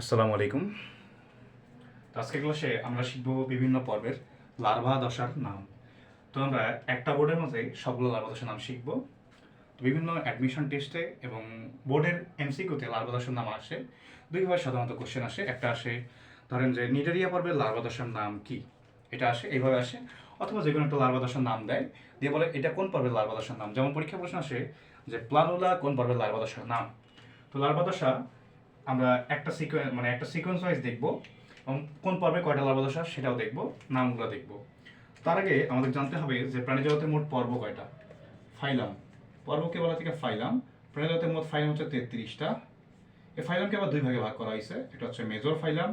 আসসালামু আলাইকুম। তো আজকের ক্লাসে আমরা শিখব বিভিন্ন পর্বের লার্ভা দশার নাম। তো আমরা একটা বোর্ডের মধ্যে সবগুলো লার্ভা দশার নাম শিখব। তো বিভিন্ন অ্যাডমিশন টেস্টে এবং বোর্ডের এমসিকিউতে লার্ভা দশার নাম আসে। দুইভাবে সাধারণত কোশ্চেন আসে, একটা আসে, ধরেন যে নিডারিয়া পর্বের লার্ভা দশার নাম কি? এটা আসে, এইভাবে আসে। অথবা যে কোনো একটা লার্ভা দশার নাম দেয়, দিয়ে বলে এটা কোন পর্বের লার্ভা দশার নাম? যেমন পরীক্ষা প্রশ্ন আসে যে প্লানুলা কোন পর্বের লার্ভা দশার নাম? তো লার্ভা দশা আমরা একটা সিকোয়েন্স মানে একটা সিকোয়েন্স ওয়াইজ দেখব, এবং কোন পর্বে কয়টা লার্ভাদশা সেটাও দেখব, নামগুলো দেখব। তার আগে আমাদের জানতে হবে যে প্রাণী জগতের মোট পর্ব কয়টা? ফাইলাম। পর্বকে বলা থেকে ফাইলাম। প্রাণী জগতের মোট ফাইলাম হচ্ছে তেত্রিশটা। এই ফাইলামকে আবার দুই ভাগে ভাগ করা হয়েছে। এটা হচ্ছে মেজর ফাইলাম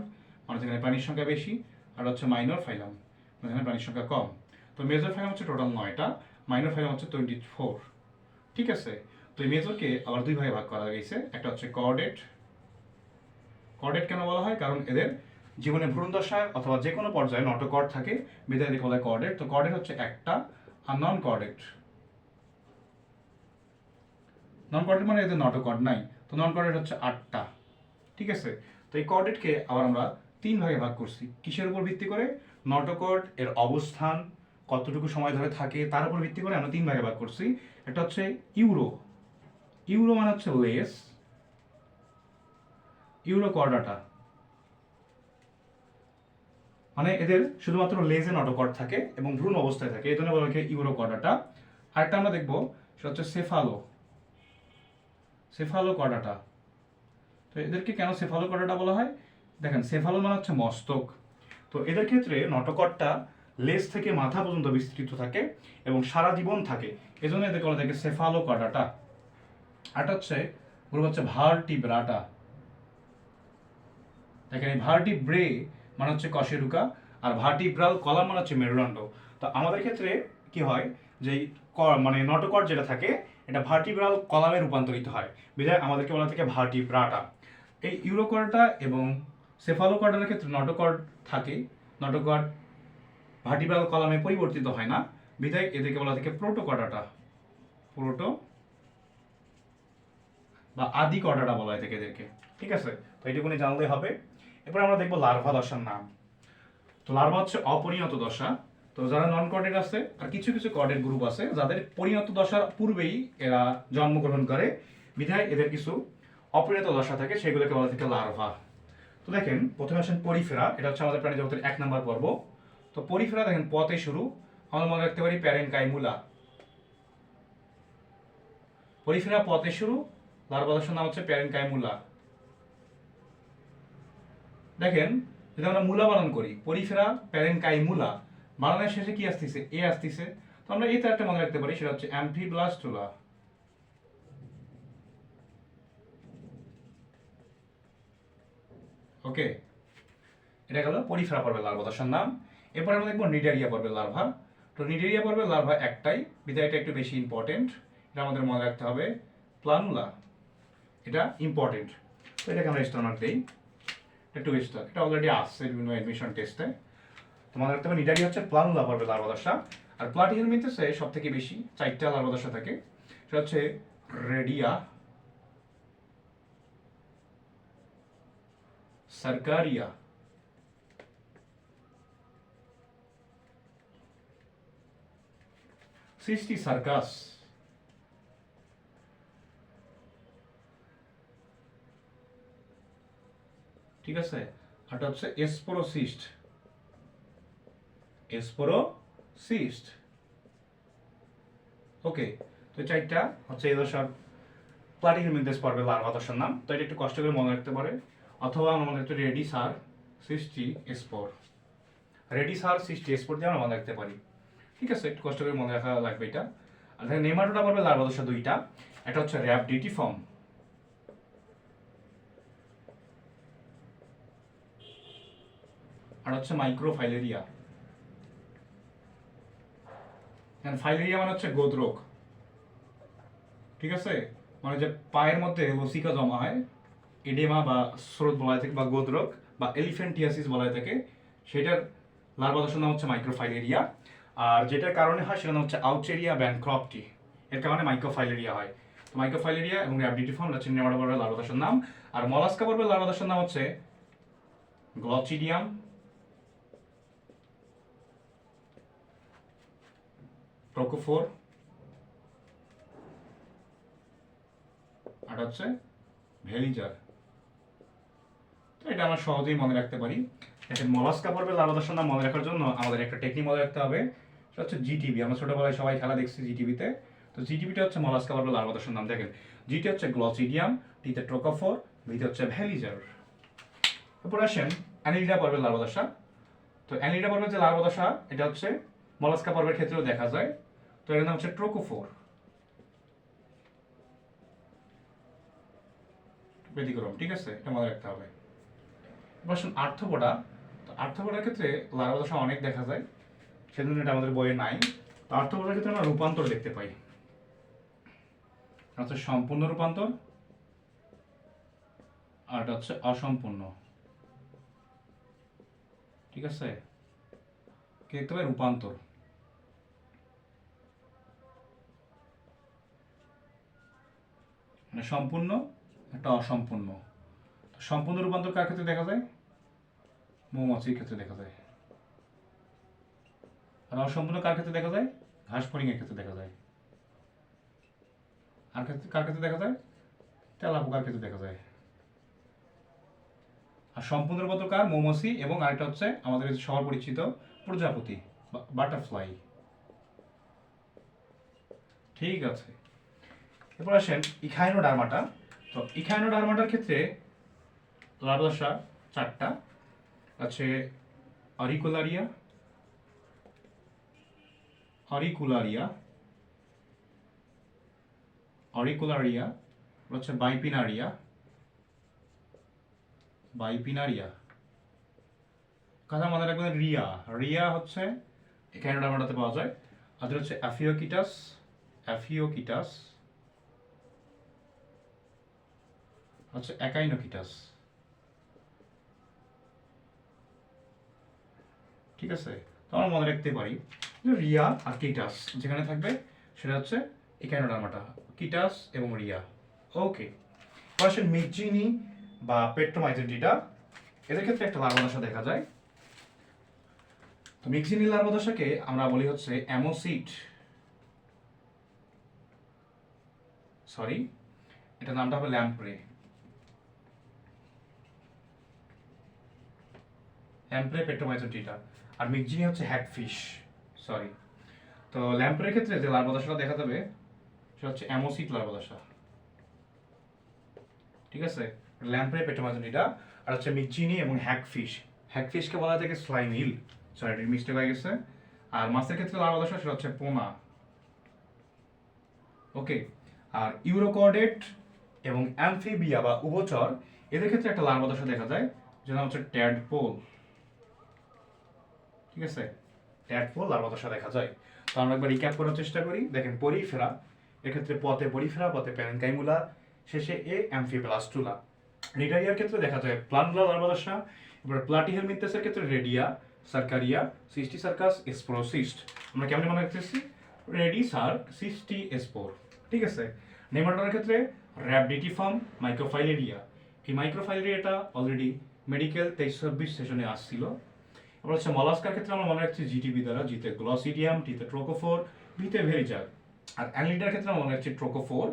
মানে যেখানে প্রাণীর সংখ্যা বেশি, আর হচ্ছে মাইনর ফাইলাম মানে যেখানে প্রাণীর সংখ্যা কম। তো মেজর ফাইলাম হচ্ছে টোটাল নয়টা মাইনর ফাইলাম হচ্ছে টোয়েন্টি ফোর ঠিক আছে? তো এই মেজরকে আবার দুই ভাগে ভাগ করা গেছে একটা হচ্ছে কর্ডেট কর্ডেট কেন বলা হয়? কারণ এদের জীবনে ভ্রূণ দশায় অথবা যে কোনো পর্যায়ে নটোকর্ড থাকে এদেরকে বলা হয় কর্ডেট তো কর্ডেট হচ্ছে একটা আর নন কর্ডেট নন কর্ডেট মানে এদের নটোকর্ড নাই। তো নন কর্ডেট হচ্ছে আটটা। ঠিক আছে? তো এই কর্ডেটকে আবার আমরা তিন ভাগে ভাগ করছি। কিসের উপর ভিত্তি করে? নটোকর্ড এর অবস্থান, কতটুকু সময় ধরে থাকে, তার উপর ভিত্তি করে আমরা তিন ভাগে ভাগ করছি। এটা হচ্ছে ইউরো। ইউরো মানে হচ্ছে লেস। ইউরোকর্ডাটা মানে এদের শুধুমাত্র লেজে নটোকর্ড থাকে এবং ভ্রূণ অবস্থায় থাকে, এই জন্য বলা হয় ইউরোকর্ডাটা আরেকটা আমরা দেখব, সেটা হচ্ছে সেফালো। সেফালো কর্ডাটা তো এদেরকে কেন সেফালো কর্ডাটা বলা হয়? দেখেন, সেফালো মানে হচ্ছে মস্তক। তো এদের ক্ষেত্রে নটোকটটা লেজ থেকে মাথা পর্যন্ত বিস্তৃত থাকে এবং সারা জীবন থাকে। এজন্য এদেরকে বলা থাকে সেফালো কর্ডাটা আরটা হচ্ছে গ্রুপ হচ্ছে দেখেন এই ভার্টিব্রে মানে হচ্ছে কশেরুকা, আর ভার্টিব্রাল কলাম মানে হচ্ছে মেরুদণ্ড। তো আমাদের ক্ষেত্রে কি হয় যে মানে নটোকট যেটা থাকে, এটা ভার্টিব্রাল কলামে রূপান্তরিত হয়। বিধায় আমাদেরকে বলা থাকে ভার্টিব্রাটা এই ইউরোকর্ডটা এবং সেফালোকর্ডার ক্ষেত্রে নটোকর্ড থাকে নটোকর্ড ভার্টিব্রাল কলামে পরিবর্তিত হয় না। বিধায় এদেরকে বলা থাকে প্রোটোকর্ডাটা প্রোটো বা আদি কর্ডাটা বলা হয় থাকে এদেরকে। ঠিক আছে? তো এইটুকুনি জানলে হবে। এরপর আমরা দেখব লার্ভা দশার নাম। তো লার্ভা হচ্ছে অপরিণত দশা। তো যারা নন কর্ডেট আছে, আর কিছু কিছু কর্ডেট গ্রুপ আছে, যাদের পরিণত দশার পূর্বেই এরা জন্মগ্রহণ করে, বিধায় এদের কিছু অপরিণত দশা থাকে, সেগুলোকে বলা থাকে লার্ভা। তো দেখেন, প্রথমে আসেন পরিফেরা, এটা হচ্ছে আমাদের প্রাণী জগতের এক নম্বর পর্ব। তো পরিফেরা দেখেন, পথে শুরু, আমরা মনে রাখতে পারি প্যারেন কাইমুলা পরিফেরা পথে শুরু, লার্ভা দশার নাম হচ্ছে প্যারেন কাইমুলা দেখেন, যদি আমরা মূলা বানান করি, পরিফেরা প্যারেনকাই মূলা, বানানের শেষে কি আসতেছে? এ আসতেছে। তো আমরা এই তারটা মনে রাখতে পারি, সেটা হচ্ছে অ্যাম্ফিব্লাস্টুলা। ওকে, এটা গেল পরিফেরা পর্বের লার্ভা দশার নাম। এরপর আমরা দেখব নিডারিয়া পর্বের লার্ভা তো নিডেরিয়া পর্বের লার্ভা একটাই বিধায় এটা একটু বেশি ইম্পর্টেন্ট এটা আমাদের মনে রাখতে হবে প্লানুলা এটা ইম্পর্টেন্ট তো এটাকে আমরা স্টার মার্ক দিই একটু স্টার এটা অলরেডি আসছে বিভিন্ন অ্যাডমিশন টেস্টে তোমাদের রাখতে হবে নিডারি হচ্ছে প্লানুলা পর্বের লার্ভাদশা আর প্লাটিহের মিনতেছে সব থেকে বেশি চারটা লার্ভাদশা থাকে। সেটা হচ্ছে রেডিয়া, সার্কারিয়া, সিস্টি সার্কাস। ঠিক আছে? আরটা হচ্ছে এসপোরোসিস্ট। এসপোরোসিস্ট। ওকে, তো চারটা হচ্ছে এই দশার প্লাটিহেলমিনথেস পর্বে লার্ভা দশার নাম। তো এটা একটু কষ্ট করে মনে রাখতে পারে। অথবা মনে রাখতে রেডি সার সিস্টি এসপোর। রেডি সার সিস্টি এসপোর দিয়ে আমরা মনে রাখতে পারি। ঠিক আছে, একটু কষ্ট করে মনে রাখা লাগবে এটা। আর নেমাটোটা পর্বে লার্ভা দশা দুইটা। এটা হচ্ছে র্যাবডিটি ফর্ম আর হচ্ছে মাইক্রোফাইলেরিয়া ফাইলেরিয়া মানে হচ্ছে গোদরোগ। ঠিক আছে? মানে যে পায়ের মধ্যে লসিকা জমা হয়, এডেমা বা স্রোত বলা থাকে বা গোদরোগ বা এলিফেন্টিয়াসিস বলা থাকে সেটার লার্ভা দশার নাম হচ্ছে মাইক্রোফাইলেরিয়া আর যেটার কারণে হয় নাম হচ্ছে আউচেরিয়া ব্যানক্রপটি এর কারণে মাইক্রোফাইলেরিয়া হয়। তো মাইক্রোফাইলেরিয়া এবং র্যাবডিটিফর্ম হচ্ছে নেমাটোবর্গের লার্ভা দশার নাম। আর মলাস্কা বর্গের লার্ভা দশার নাম হচ্ছে গ্লচিডিয়াম প্রোকোফোর আর হচ্ছে ভেলিজার তো এটা আমরা সহজেই মনে রাখতে পারি। দেখেন মলাস্কা পর্বের লার্ভাদর্শন নাম মনে রাখার জন্য আমাদের একটা টেকনিক মনে রাখতে হবে। সেটা হচ্ছে জিটিভি আমরা ছোটবেলায় সবাই খেলা দেখছি জিটিভিতে তো। জিটিভিটা হচ্ছে মলাস্কা পর্বের লার্ভাদর্শন নাম দেখেন জিটি হচ্ছে গ্লচিডিয়াম টিতে ট্রোকোফোর ভিতে হচ্ছে ভ্যালিজার এরপর আসেন অ্যানিলিডা পর্বের লার্ভাদশা তো অ্যানিলিডা পর্বের যে লার্ভাদশা এটা হচ্ছে মলাস্কা পর্বের ক্ষেত্রেও দেখা যায়। তো এর নাম হচ্ছে ট্রোকোফোর ব্যতিক্রম ঠিক আছে এটা মনে রাখতে হবে এবার আসুন আর্থপোডা তো আর্থপোডার ক্ষেত্রে লার্ভাদশা অনেক দেখা যায় সেজন্য এটা আমাদের বইয়ে নাই তো আর্থপোডার ক্ষেত্রে আমরা রূপান্তর দেখতে পাই হচ্ছে সম্পূর্ণ রূপান্তর আর এটা হচ্ছে অসম্পূর্ণ ঠিক আছে কি দেখতে পাই রূপান্তর মানে সম্পূর্ণ একটা অসম্পূর্ণ। সম্পূর্ণ রূপান্তর কার ক্ষেত্রে দেখা যায়? মৌমাছির ক্ষেত্রে দেখা যায়। আর অসম্পূর্ণ কার ক্ষেত্রে দেখা যায়? ঘাস ফড়িংয়ের ক্ষেত্রে দেখা যায়। আর ক্ষেত্রে, কার ক্ষেত্রে দেখা যায়? তেলা পোকার ক্ষেত্রে দেখা যায়। আর সম্পূর্ণ রূপান্তর কার? মৌমাছি এবং আরেকটা হচ্ছে আমাদের সবার পরিচিত প্রজাপতি বাটারফ্লাই। ঠিক আছে। এরপর আসেন ইখাইনো ডারমাটা তো ইখাইনো ডারমাটার ক্ষেত্রে লার্ভাদশা চারটা, আছে অরিকুলারিয়া অরিকুলারিয়া অরিকুলারিয়া হচ্ছে বাইপিনারিয়া বাইপিনারিয়া। কথা মনে রাখবেন রিয়া রিয়া হচ্ছে এখানে ডামাটাতে পাওয়া যায়। আর হচ্ছে অ্যাফিওকিটাস অ্যাফিওকিটাস হচ্ছে একাইনোকিটাস ঠিক আছে, তো আমরা মনে রাখতে পারি রিয়া আর কিটাস যেখানে থাকবে সেটা হচ্ছে একাইনোডার্মাটা, কিটাস এবং রিয়া। ওকে পাশে মিকজিনি বা পেট্রোমাইজেন্টিটা এদের ক্ষেত্রে একটা লার্ভাদশা দেখা যায়। তো মিক্সিনি লার্ভাদশাকে আমরা বলি হচ্ছে অ্যামোসিট সরি এটা নামটা হবে ল্যাম্প্রে। ল্যাম্প্রে পেট্রোমাইজেন্টিটা আর মিকজিনি হচ্ছে হ্যাক হ্যাকফিশ সরি। তো ল্যাম্প্রের ক্ষেত্রে যে লার্ভাদশাটা দেখা যাবে, সেটা হচ্ছে অ্যামোসিট লার্ভাদশা ঠিক আছে? ল্যাম্প্রে পেটোমাজনিটা আর হচ্ছে মিকচিনি এবং হ্যাক হ্যাকফিশ হ্যাকফিশকে বলা থাকে স্লাইম হিল। সরি মিস্টেক হয়ে গেছে। আর মাছের ক্ষেত্রে লার্ভাদশা সেটা হচ্ছে পোনা। ওকে, আর ইউরোকর্ডেট এবং অ্যামফিবিয়া বা উভচর, এদের ক্ষেত্রে একটা লার্ভাদশা দেখা যায়, যেটা হচ্ছে ট্যাডপোল ঠিক আছে? ট্যাডপোল লার্ভাদশা দেখা যায়। তো আমরা একবার রিক্যাপ করার চেষ্টা করি। দেখেন, পরিফেরা, এক্ষেত্রে পথে পরিফেরা, পথে প্যারেনকাইমুলা শেষে এ অ্যামফিব্লাস্টুলা রিডারিয়ার ক্ষেত্রে দেখা যায় প্লান্টুলা লার্ভাদশা এবার প্লাটিহেলমিনথেসের ক্ষেত্রে রেডিয়া সার্কারিয়া সিস্টি সার্কাস স্পোরোসিস্ট আমরা কেমন মনে রাখতেছি? রেডি সার্ক সিস্টি স্পোর ঠিক আছে? নেমাটোডার ক্ষেত্রে র্যাবডিটিফর্ম মাইক্রোফাইলেরিয়া এই মাইক্রোফাইলেরিয়াটা অলরেডি মেডিকেল তেইশ চব্বিশ সেশনে আসছিল। এবার হচ্ছে মলাস্কার ক্ষেত্রে আমরা মনে রাখছি জিটিবি দ্বারা জিতে গ্লসিডিয়াম টিতে ট্রোকোফোর ভিতে ভেরিজার আর অ্যানলিডার ক্ষেত্রে আমরা মনে রাখছি ট্রোকোফোর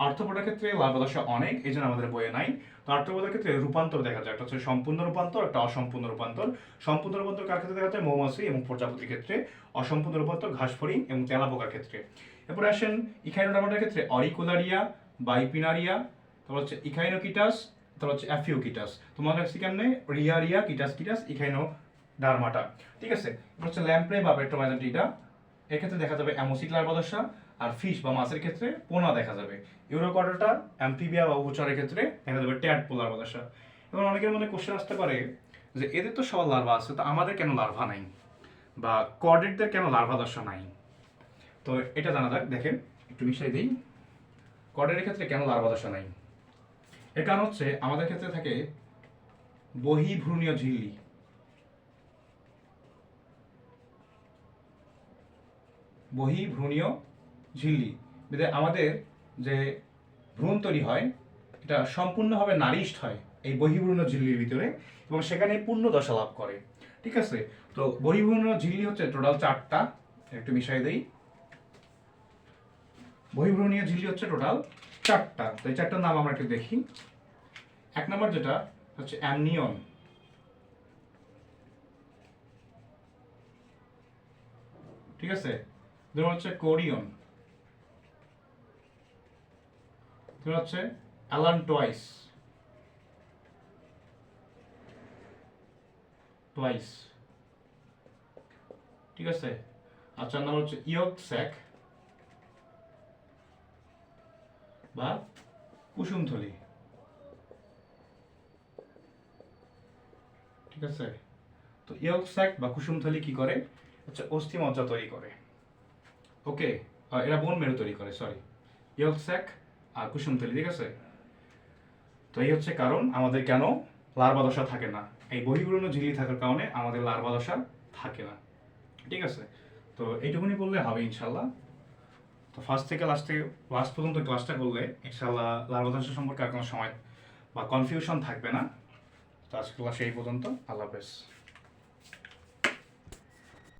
আর্থপোডার ক্ষেত্রে লার্ভাদশা অনেক, এই জন্য আমাদের বইয়ে নাই। তো আর্থপোডার ক্ষেত্রে রূপান্তর দেখা যায়, একটা হচ্ছে সম্পূর্ণ রূপান্তর, একটা অসম্পূর্ণ রূপান্তর। সম্পূর্ণ রূপান্তর কার ক্ষেত্রে দেখা যায়? মৌমাছি এবং প্রজাপতির ক্ষেত্রে। অসম্পূর্ণ রূপান্তর ঘাসফড়িং এবং তেলাপোকার ক্ষেত্রে। এরপর আসেন ইখাইনোডার্মাটার ক্ষেত্রে অরিকুলারিয়া বাইপিনারিয়া তারপর হচ্ছে ইখাইনোকিটাস তারপর হচ্ছে অ্যাফিওকিটাস তো মনে রাখছি কেমনে? রিয়ারিয়া রিয়া কিটাস কিটাস ইখাইনো ডারমাটা ঠিক আছে? হচ্ছে ল্যাম্প্রে বা পেট্রোমাইজেন্টিটা এক্ষেত্রে দেখা যাবে অ্যামোসিক লার্ভাদশা আর ফিশ বা মাছের ক্ষেত্রে পোনা দেখা যাবে। ইউরোকর্ডাটা অ্যাম্ফিবিয়া বা উভচরের ক্ষেত্রে দেখা যাবে ট্যাড পোলার বাতাসা। এবং অনেকের মনে কোশ্চেন আসতে পারে যে, এদের তো সবার লার্ভা আছে, তো আমাদের কেন লার্ভা নাই? বা কর্ডেটদের কেন লার্ভা দশা নাই? তো এটা জানা যাক, দেখেন, একটু মিশাই দিই। কর্ডেটের ক্ষেত্রে কেন লার্ভা দশা নাই? এর কারণ হচ্ছে, আমাদের ক্ষেত্রে থাকে বহিভ্রূণীয় ঝিল্লি। বহিভ্রূণীয় ঝিল্লি। আমাদের যে ভ্রূণ তৈরি হয়, এটা সম্পূর্ণভাবে নারিশড হয় এই বহির্ভ্রূণ ঝিল্লির ভিতরে এবং সেখানে পূর্ণ দশা লাভ করে। ঠিক আছে? তো বহির্ভ্রূণ ঝিল্লি হচ্ছে টোটাল চারটা। একটু মিশাই দেই। বহির্ভ্রূণীয় ঝিল্লি হচ্ছে টোটাল চারটা। তো এই চারটার নাম আমরা একটু দেখি। এক নম্বর যেটা হচ্ছে অ্যামনিয়ন। ঠিক আছে? নম্বর হচ্ছে কোরিয়ন। নম্বর হচ্ছে অ্যালান টোয়াইস। টোয়াইস। ঠিক আছে? আর চার নম্বর হচ্ছে ইয়ক স্যাক বা কুসুমথলি। ঠিক আছে? তো ইয়ক স্যাক বা কুসুমথলি কি করে? হচ্ছে অস্থি মজ্জা তৈরি করে। ওকে এরা বোন মেরু তৈরি করে সরি ইয়ক স্যাক আর কুসুমথলি ঠিক আছে? তো এই হচ্ছে কারণ, আমাদের কেন লার্ভা দশা থাকে না? এই বহির্গুণ ঝিল্লি থাকার কারণে আমাদের লার্ভা দশা থাকে না, ঠিক আছে? তো এইটুকুনি বললে হবে ইনশাল্লাহ তো ফার্স্ট থেকে লাস্ট থেকে লাস্ট পর্যন্ত ক্লাসটা করলে ইনশাল্লাহ লার্ভা দশা সম্পর্কে আর কোনো সময় বা কনফিউশন থাকবে না। তো আজকে ক্লাস এই পর্যন্ত, আল্লাহ হাফেজ।